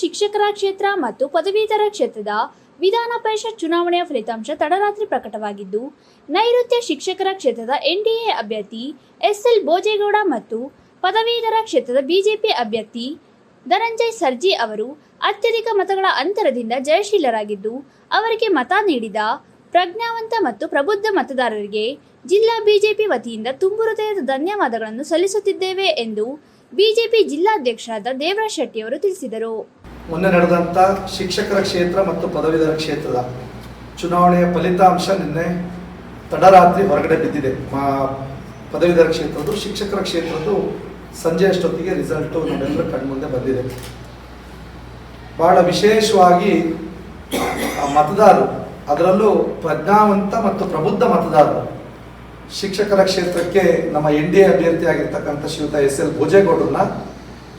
ಶಿಕ್ಷಕರ ಕ್ಷೇತ್ರ ಮತ್ತು ಪದವೀಧರ ಕ್ಷೇತ್ರದ ವಿಧಾನ ಪರಿಷತ್ ಚುನಾವಣೆಯ ಫಲಿತಾಂಶ ತಡರಾತ್ರಿ ಪ್ರಕಟವಾಗಿದ್ದು, ನೈಋತ್ಯ ಶಿಕ್ಷಕರ ಕ್ಷೇತ್ರದ ಎನ್ಡಿಎ ಅಭ್ಯರ್ಥಿ ಎಸ್ಎಲ್ ಭೋಜೇಗೌಡ ಮತ್ತು ಪದವೀಧರ ಕ್ಷೇತ್ರದ ಬಿಜೆಪಿ ಅಭ್ಯರ್ಥಿ ಧನಂಜಯ್ ಸರ್ಜಿ ಅವರು ಅತ್ಯಧಿಕ ಮತಗಳ ಅಂತರದಿಂದ ಜಯಶೀಲರಾಗಿದ್ದು, ಅವರಿಗೆ ಮತ ನೀಡಿದ ಪ್ರಜ್ಞಾವಂತ ಮತ್ತು ಪ್ರಬುದ್ಧ ಮತದಾರರಿಗೆ ಜಿಲ್ಲಾ ಬಿಜೆಪಿ ವತಿಯಿಂದ ತುಂಬು ಹೃದಯದ ಧನ್ಯವಾದಗಳನ್ನು ಸಲ್ಲಿಸುತ್ತಿದ್ದೇವೆ ಎಂದು ಬಿಜೆಪಿ ಜಿಲ್ಲಾಧ್ಯಕ್ಷರಾದ ದೇವರಾಜ್ ಶೆಟ್ಟಿಯವರು ತಿಳಿಸಿದರು. ಮೊನ್ನೆ ನಡೆದಂಥ ಶಿಕ್ಷಕರ ಕ್ಷೇತ್ರ ಮತ್ತು ಪದವೀಧರ ಕ್ಷೇತ್ರದ ಚುನಾವಣೆಯ ಫಲಿತಾಂಶ ನಿನ್ನೆ ತಡರಾತ್ರಿ ಹೊರಗಡೆ ಬಿದ್ದಿದೆ. ಪದವೀಧರ ಕ್ಷೇತ್ರದ್ದು, ಶಿಕ್ಷಕರ ಕ್ಷೇತ್ರದ್ದು ಸಂಜೆ ಅಷ್ಟೊತ್ತಿಗೆ ರಿಸಲ್ಟು ನಮ್ಮೆಲ್ಲರ ಕಣ್ಮುಂದೆ ಬಂದಿದೆ. ಬಹಳ ವಿಶೇಷವಾಗಿ ಮತದಾರರು, ಅದರಲ್ಲೂ ಪ್ರಜ್ಞಾವಂತ ಮತ್ತು ಪ್ರಬುದ್ಧ ಮತದಾರರು, ಶಿಕ್ಷಕರ ಕ್ಷೇತ್ರಕ್ಕೆ ನಮ್ಮ ಎನ್ ಡಿ ಎ ಅಭ್ಯರ್ಥಿಯಾಗಿರ್ತಕ್ಕಂಥ ಶ್ರೀಯುತ ಎಸ್ ಎಲ್ ಭೋಜೇಗೌಡರನ್ನ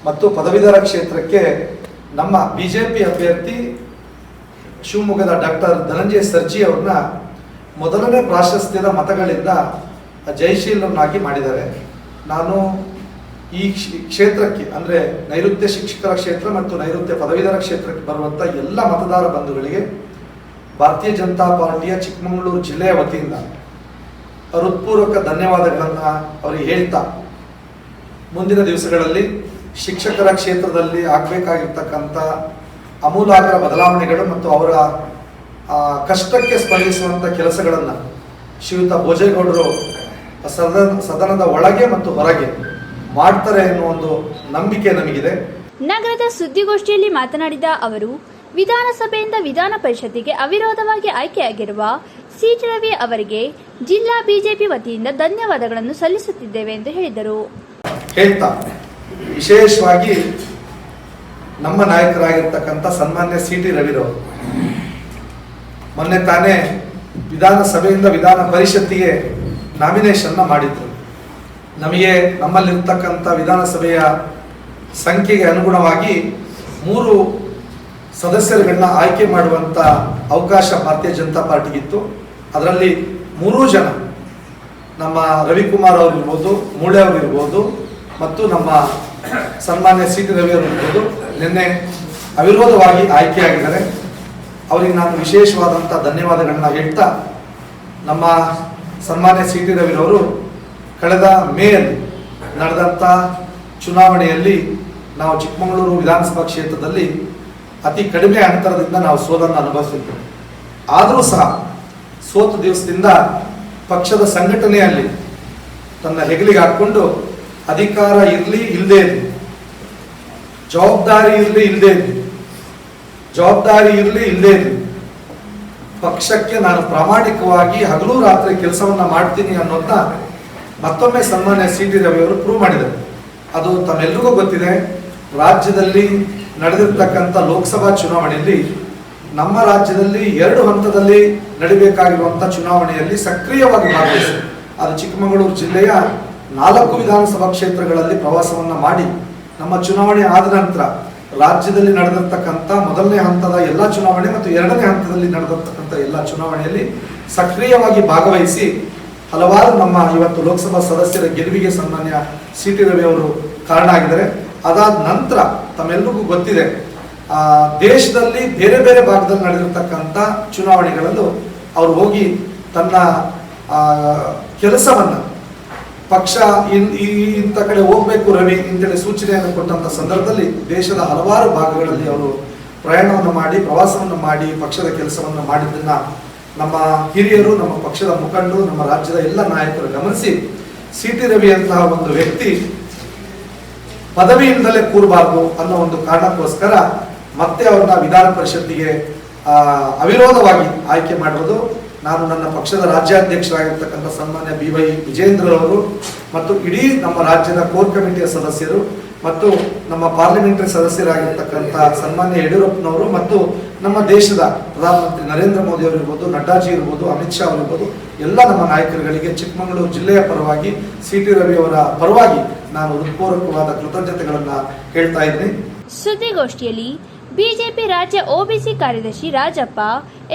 ಮತ್ತು ಪದವೀಧರ ಕ್ಷೇತ್ರಕ್ಕೆ ನಮ್ಮ ಬಿ ಜೆ ಪಿ ಅಭ್ಯರ್ಥಿ ಶಿವಮೊಗ್ಗದ ಡಾಕ್ಟರ್ ಧನಂಜಯ ಸರ್ಜಿ ಅವ್ರನ್ನ ಮೊದಲನೇ ಪ್ರಾಶಸ್ತ್ಯದ ಮತಗಳಿಂದ ಜಯಶೀಲರನ್ನಾಗಿ ಮಾಡಿದ್ದಾರೆ. ನಾನು ಈ ಕ್ಷ- ಕ್ಷೇತ್ರಕ್ಕೆ, ಅಂದರೆ ನೈಋತ್ಯ ಶಿಕ್ಷಕರ ಕ್ಷೇತ್ರ ಮತ್ತು ನೈಋತ್ಯ ಪದವೀಧರ ಕ್ಷೇತ್ರಕ್ಕೆ ಬರುವಂಥ ಎಲ್ಲ ಮತದಾರ ಬಂಧುಗಳಿಗೆ ಭಾರತೀಯ ಜನತಾ ಪಾರ್ಟಿಯ ಚಿಕ್ಕಮಗಳೂರು ಜಿಲ್ಲೆಯ ವತಿಯಿಂದ ಹೃತ್ಪೂರ್ವಕ ಧನ್ಯವಾದಗಳನ್ನು ಅವರಿಗೆ ಹೇಳ್ತಾ ಮುಂದಿನ ದಿವಸಗಳಲ್ಲಿ ಶಿಕ್ಷಕರ ಕ್ಷೇತ್ರದಲ್ಲಿ ಆಗಬೇಕಾಗಿರ್ತಕ್ಕಂಥ ಅಮೂಲಾಗ್ರ ಬದಲಾವಣೆಗಳು ಮತ್ತು ಅವರ ಕಷ್ಟಕ್ಕೆ ಸ್ಪಂದಿಸುವಂಥ ಕೆಲಸಗಳನ್ನು ಶ್ರೀಯುತ ಭೋಜೇಗೌಡರು ಸದನ ಸದನದ ಒಳಗೆ ಮತ್ತು ಹೊರಗೆ ಮಾಡ್ತಾರೆ ಎನ್ನುವ ಒಂದು ನಂಬಿಕೆ ನಮಗಿದೆ. ನಗರದ ಸುದ್ದಿಗೋಷ್ಠಿಯಲ್ಲಿ ಮಾತನಾಡಿದ ಅವರು ವಿಧಾನಸಭೆಯಿಂದ ವಿಧಾನ ಪರಿಷತ್ತಿಗೆ ಅವಿರೋಧವಾಗಿ ಆಯ್ಕೆಯಾಗಿರುವ ಸಿಟಿ ರವಿ ಅವರಿಗೆ ಜಿಲ್ಲಾ ಬಿಜೆಪಿ ವತಿಯಿಂದ ಧನ್ಯವಾದಗಳನ್ನು ಸಲ್ಲಿಸುತ್ತಿದ್ದೇವೆ ಎಂದು ಹೇಳಿದರು. ಹೇಳ್ತಾ ವಿಶೇಷವಾಗಿ ನಮ್ಮ ನಾಯಕರಾಗಿರ್ತಕ್ಕಂಥ ಸನ್ಮಾನ್ಯ ಸಿ ಟಿ ರವಿರವರು. ಮೊನ್ನೆ ತಾನೇ ವಿಧಾನಸಭೆಯಿಂದ ವಿಧಾನ ಪರಿಷತ್ತಿಗೆ ನಾಮಿನೇಷನ್ನ ಮಾಡಿದ್ರು. ನಮಗೆ ನಮ್ಮಲ್ಲಿರ್ತಕ್ಕಂಥ ವಿಧಾನಸಭೆಯ ಸಂಖ್ಯೆಗೆ ಅನುಗುಣವಾಗಿ ಮೂರು ಸದಸ್ಯರುಗಳನ್ನ ಆಯ್ಕೆ ಮಾಡುವಂಥ ಅವಕಾಶ ಭಾರತೀಯ ಜನತಾ ಪಾರ್ಟಿಗಿತ್ತು. ಅದರಲ್ಲಿ ಮೂರೂ ಜನ ನಮ್ಮ ರವಿಕುಮಾರ್ ಅವರಿರ್ಬೋದು, ಮೂಳೆ ಅವರಿರ್ಬೋದು ಮತ್ತು ನಮ್ಮ ಸನ್ಮಾನ್ಯ ಸಿ ಟಿ ಅವರು ನಿನ್ನೆ ಅವಿರೋಧವಾಗಿ ಆಯ್ಕೆಯಾಗಿದ್ದಾರೆ. ಅವರಿಗೆ ನಾನು ವಿಶೇಷವಾದಂಥ ಧನ್ಯವಾದಗಳನ್ನ ಹೇಳ್ತಾ ನಮ್ಮ ಸನ್ಮಾನ್ಯ ಸಿ ಟಿ ರವಿರವರು ಕಳೆದ ಮೇಯಲ್ಲಿ ನಡೆದಂಥ ಚುನಾವಣೆಯಲ್ಲಿ ನಾವು ಚಿಕ್ಕಮಗಳೂರು ವಿಧಾನಸಭಾ ಕ್ಷೇತ್ರದಲ್ಲಿ ಅತಿ ಕಡಿಮೆ ಅಂತರದಿಂದ ನಾವು ಸೋಲನ್ನು ಅನುಭವಿಸಿದ್ದೆವು. ಆದರೂ ಸಹ ಸೋತ ದಿವಸದಿಂದ ಪಕ್ಷದ ಸಂಘಟನೆಯಲ್ಲಿ ತನ್ನ ಹೆಗಲಿಗೆ ಹಾಕ್ಕೊಂಡು ಅಧಿಕಾರ ಇರಲಿ ಇಲ್ಲದೆ ಜವಾಬ್ದಾರಿ ಇರಲಿ ಇಲ್ಲದೆ ಇರಲಿ ಜವಾಬ್ದಾರಿ ಇರಲಿ ಇಲ್ಲದೆ ಇರಲಿ ಪಕ್ಷಕ್ಕೆ ನಾನು ಪ್ರಾಮಾಣಿಕವಾಗಿ ಹಗಲು ರಾತ್ರಿ ಕೆಲಸವನ್ನ ಮಾಡ್ತೀನಿ ಅನ್ನೋದನ್ನ ಮತ್ತೊಮ್ಮೆ ಸನ್ಮಾನ್ಯ ಸಿ ಟಿ ರವಿ ಅವರು ಪ್ರೂವ್ ಮಾಡಿದರು. ಅದು ತಮ್ಮೆಲ್ಲರಿಗೂ ಗೊತ್ತಿದೆ. ರಾಜ್ಯದಲ್ಲಿ ನಡೆದಿರ್ತಕ್ಕಂಥ ಲೋಕಸಭಾ ಚುನಾವಣೆಯಲ್ಲಿ ನಮ್ಮ ರಾಜ್ಯದಲ್ಲಿ ಎರಡು ಹಂತದಲ್ಲಿ ನಡಿಬೇಕಾಗಿರುವಂಥ ಚುನಾವಣೆಯಲ್ಲಿ ಸಕ್ರಿಯವಾಗಿ ಭಾಗವಹಿಸಿದೆ. ಅದು ಚಿಕ್ಕಮಗಳೂರು ಜಿಲ್ಲೆಯ ನಾಲ್ಕು ವಿಧಾನಸಭಾ ಕ್ಷೇತ್ರಗಳಲ್ಲಿ ಪ್ರವಾಸವನ್ನ ಮಾಡಿ ನಮ್ಮ ಚುನಾವಣೆ ಆದ ನಂತರ ರಾಜ್ಯದಲ್ಲಿ ನಡೆದಿರ್ತಕ್ಕಂಥ ಮೊದಲನೇ ಹಂತದ ಎಲ್ಲ ಚುನಾವಣೆ ಮತ್ತು ಎರಡನೇ ಹಂತದಲ್ಲಿ ನಡೆದಿರ್ತಕ್ಕಂಥ ಎಲ್ಲ ಚುನಾವಣೆಯಲ್ಲಿ ಸಕ್ರಿಯವಾಗಿ ಭಾಗವಹಿಸಿ ಹಲವಾರು ನಮ್ಮ ಇವತ್ತು ಲೋಕಸಭಾ ಸದಸ್ಯರ ಗೆಲುವಿಗೆ ಸನ್ಮಾನ್ಯ ಸಿ ಟಿ ರವಿ ಅವರು ಕಾರಣ ಆಗಿದ್ದಾರೆ. ಅದಾದ ನಂತರ ತಮ್ಮೆಲ್ಲರಿಗೂ ಗೊತ್ತಿದೆ ಆ, ದೇಶದಲ್ಲಿ ಬೇರೆ ಬೇರೆ ಭಾಗದಲ್ಲಿ ನಡೆದಿರ್ತಕ್ಕಂಥ ಚುನಾವಣೆಗಳಲ್ಲೂ ಅವರು ಹೋಗಿ ತನ್ನ ಕೆಲಸವನ್ನ ಪಕ್ಷ ಇನ್ ಇಂಥ ಕಡೆ ಹೋಗ್ಬೇಕು ರವಿ ಅಂತೇಳಿ ಸೂಚನೆಯನ್ನು ಕೊಟ್ಟಂತ ಸಂದರ್ಭದಲ್ಲಿ ದೇಶದ ಹಲವಾರು ಭಾಗಗಳಲ್ಲಿ ಅವರು ಪ್ರಯಾಣವನ್ನು ಮಾಡಿ, ಪ್ರವಾಸವನ್ನು ಮಾಡಿ, ಪಕ್ಷದ ಕೆಲಸವನ್ನು ಮಾಡಿದ್ದನ್ನ ನಮ್ಮ ಹಿರಿಯರು, ನಮ್ಮ ಪಕ್ಷದ ಮುಖಂಡರು, ನಮ್ಮ ರಾಜ್ಯದ ಎಲ್ಲ ನಾಯಕರು ಗಮನಿಸಿ. ಸಿ ಟಿ ರವಿ ಅಂತಹ ಒಂದು ವ್ಯಕ್ತಿ ಪದವಿಯಿಂದಲೇ ಕೂರಬಾರ್ದು ಅನ್ನೋ ಒಂದು ಕಾರಣಕ್ಕೋಸ್ಕರ ಮತ್ತೆ ಅವ್ರನ್ನ ವಿಧಾನ ಪರಿಷತ್ತಿಗೆ ಅವಿರೋಧವಾಗಿ ಆಯ್ಕೆ ಮಾಡಿರೋದು ನಾನು ನನ್ನ ಪಕ್ಷದ ರಾಜ್ಯಾಧ್ಯಕ್ಷರಾಗಿರ್ತಕ್ಕಂಥ ಸನ್ಮಾನ್ಯ ಬಿ ವೈ ವಿಜೇಂದ್ರ ಅವರು ಮತ್ತು ಇಡೀ ನಮ್ಮ ರಾಜ್ಯದ ಕೋರ್ ಕಮಿಟಿಯ ಸದಸ್ಯರು ಮತ್ತು ನಮ್ಮ ಪಾರ್ಲಿಮೆಂಟರಿ ಸದಸ್ಯರಾಗಿರ್ತಕ್ಕಂಥ ಸನ್ಮಾನ್ಯ ಯಡಿಯೂರಪ್ಪನವರು ಮತ್ತು ನಮ್ಮ ದೇಶದ ಪ್ರಧಾನಮಂತ್ರಿ ನರೇಂದ್ರ ಮೋದಿ ಅವರು ಇರ್ಬೋದು ನಡ್ಡಾಜಿ ಇರ್ಬೋದು, ಅಮಿತ್ ಶಾ ಅವರಿರ್ಬೋದು, ಎಲ್ಲ ನಮ್ಮ ನಾಯಕರುಗಳಿಗೆ ಚಿಕ್ಕಮಗಳೂರು ಜಿಲ್ಲೆಯ ಪರವಾಗಿ ಸಿ ಟಿ ರವಿ ಅವರ ಪರವಾಗಿ ನಾನು ಹೃತ್ಪೂರ್ವಕವಾದ ಕೃತಜ್ಞತೆಗಳನ್ನು ಹೇಳ್ತಾ ಇದ್ದೀನಿ. ಸುದ್ದಿಗೋಷ್ಠಿಯಲ್ಲಿ ಬಿಜೆಪಿ ರಾಜ್ಯ ಒಬಿಸಿ ಕಾರ್ಯದರ್ಶಿ ರಾಜಪ್ಪ,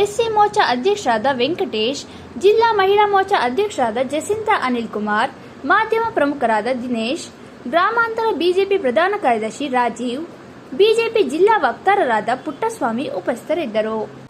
ಎಸ್ಸಿ ಮೋರ್ಚಾ ಅಧ್ಯಕ್ಷರಾದ ವೆಂಕಟೇಶ್, ಜಿಲ್ಲಾ ಮಹಿಳಾ ಮೋರ್ಚಾ ಅಧ್ಯಕ್ಷರಾದ ಜಸಿಂತಾ ಅನಿಲ್ ಕುಮಾರ್, ಮಾಧ್ಯಮ ಪ್ರಮುಖರಾದ ದಿನೇಶ್, ಗ್ರಾಮಾಂತರ ಬಿಜೆಪಿ ಪ್ರಧಾನ ಕಾರ್ಯದರ್ಶಿ ರಾಜೀವ್, ಬಿಜೆಪಿ ಜಿಲ್ಲಾ ವಕ್ತಾರರಾದ ಪುಟ್ಟಸ್ವಾಮಿ ಉಪಸ್ಥಿತರಿದ್ದರು.